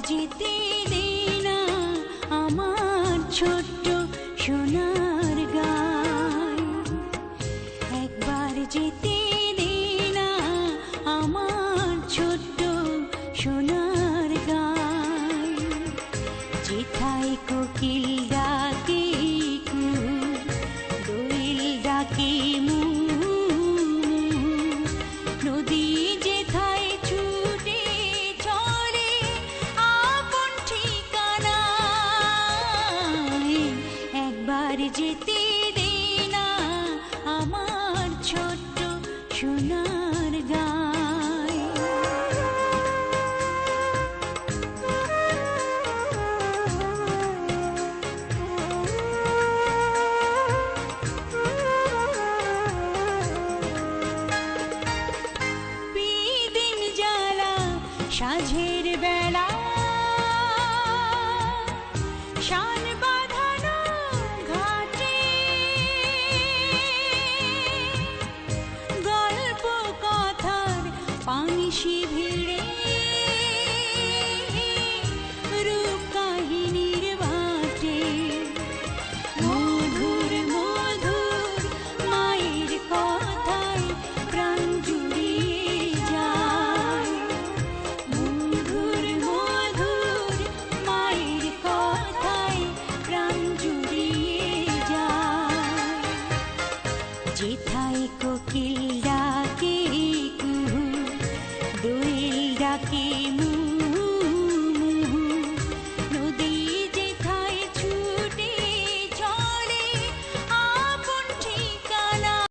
যেতে দে না আমার ছোট্ট সোনার গায় একবার যেতে দে না আমার ছোট্ট সোনার গায় যেথায় কোকিল একবার যেতে দে না আমার ছোট্ট সোনার গায়। বিদিন জ্বালা সাঝের বেলা ভিড়ে রূপ কাহিনীর বাটে মধুর মধুর মায়ের কথায় প্রাণ জুড়িয়ে যায়। মধুর মধুর মায়ের কথায় প্রাণ যেথায়